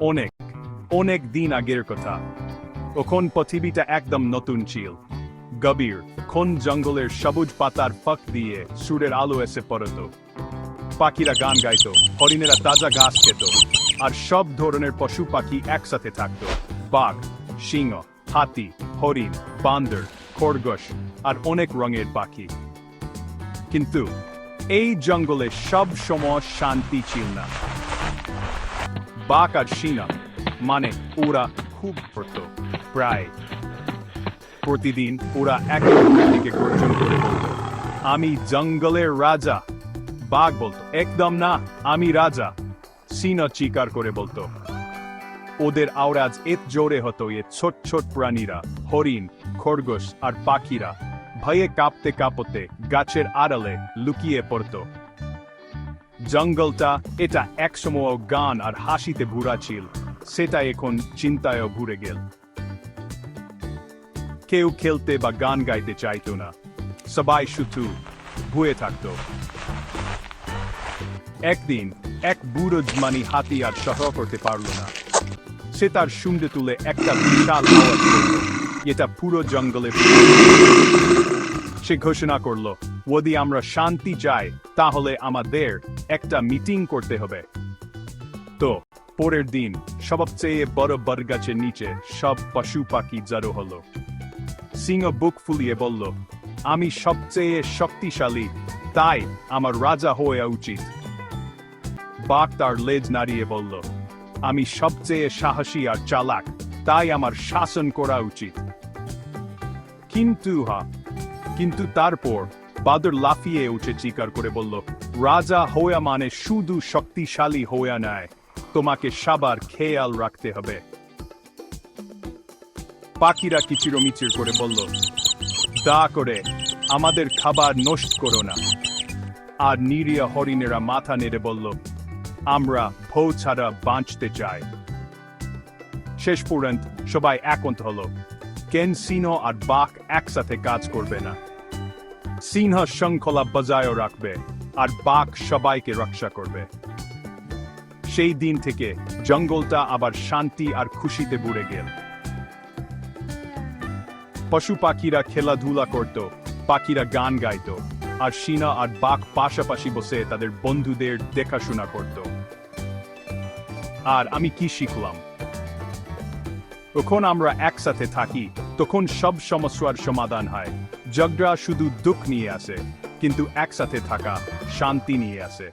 অনেক অনেক দিন আগের কথা। তখন পৃথিবীটা একদম নতুন ছিল। গভীর কোন জঙ্গলের সবুজ পাতার ফাঁক দিয়ে সুরের আলো এসে পড়ত। পাখিরা গান গাইতো, হরিণেরা তাজা ঘাস খেত, আর সব ধরনের পশু পাখি একসাথে থাকতো। বাঘ, সিংহ, হাতি, হরিণ, বান্দর, খরগোশ, আর অনেক রঙের পাখি। কিন্তু এই জঙ্গলে সব সময় শান্তি ছিল না। আর সিংহ মানে ওরা খুব পড়ত প্রায়। প্রতিদিন ওরা একে দিকে গর্জন করে বলতো, আমি জঙ্গলের রাজা। বাঘ বলতো, একদম না, আমি রাজা। সিনা চিকার করে বলতো, ওদের আওরাজ এত জোরে হতো, এ ছোট ছোট প্রাণীরা, হরিণ, খরগোশ আর পাখিরা, ভয়ে কাঁপতে কাঁপতে গাছের আড়ালে লুকিয়ে পড়তো। জঙ্গলটা, এটা একসময় গান আর হাসিতে ভুরা ছিল। সেটা এখন চিন্তায়ও ঘুরে গেল। কেউ খেলতে বা গান গাইতে চাইতো না। সবাই শুধু ভুয়ে থাকতো। একদিন এক বুড়ো জমানি হাতি আর সহ করতে পারল না। সে তার শুনতে তুলে একটা বিশাল এটা পুরো জঙ্গলে সে ঘোষণা করল যদি আমরা শান্তি চাই, তাহলে আমাদের একটা মিটিং করতে হবে। তো, পরের দিন সবচেয়ে বড় বরগাছের নিচে সব পশু পাখি জড়ো হলো। সিংহ বুক ফুলিয়ে বলল, আমি সবচেয়ে শক্তিশালী, তাই আমার রাজা হওয়া উচিত। বাঘ তার লেজ নাড়িয়ে বলল, আমি সবচেয়ে সাহসী আর চালাক, তাই আমার শাসন করা উচিত। কিন্তু হা, কিন্তু তারপর বাদর লাফিয়ে উঠে চিকার করে বলল, রাজা হওয়া মানে শুধু শক্তিশালী হওয়া নয়, তোমাকে সবার খেয়াল রাখতে হবে। পাখিরা কিচিরমিচির করে বলল, দা করে, আমাদের খাবার নষ্ট করো না। আর নিরিয়া হরিণেরা মাথা নেড়ে বলল, আমরা ভৌ ছাড়া বাঁচতে চাই। শেষ পর্যন্ত সবাই একন্ত হলো, কেন সিনো আর বাক একসাথে কাজ করবে না? সিংহ শৃঙ্খলা বজায় রাখবে আর বাঘ সবাইকে রক্ষা করবে। সেই দিন থেকে জঙ্গলটা আবার শান্তি আর খুশিতে বুড়ে গেল। পশু পাখিরা খেলাধুলা করত, পাখিরা গান গাইতো, আর সিনা আর বাঘ পাশাপাশি বসে তাদের বন্ধুদের দেখাশোনা করত। আর আমি কি শিখলাম? তখন আমরা একসাথে থাকি তখন সব সমস্যার সমাধান হয়। ঝগড়া শুধু দুঃখ নিয়ে আসে, কিন্তু একসাথে থাকা শান্তি নিয়ে আসে।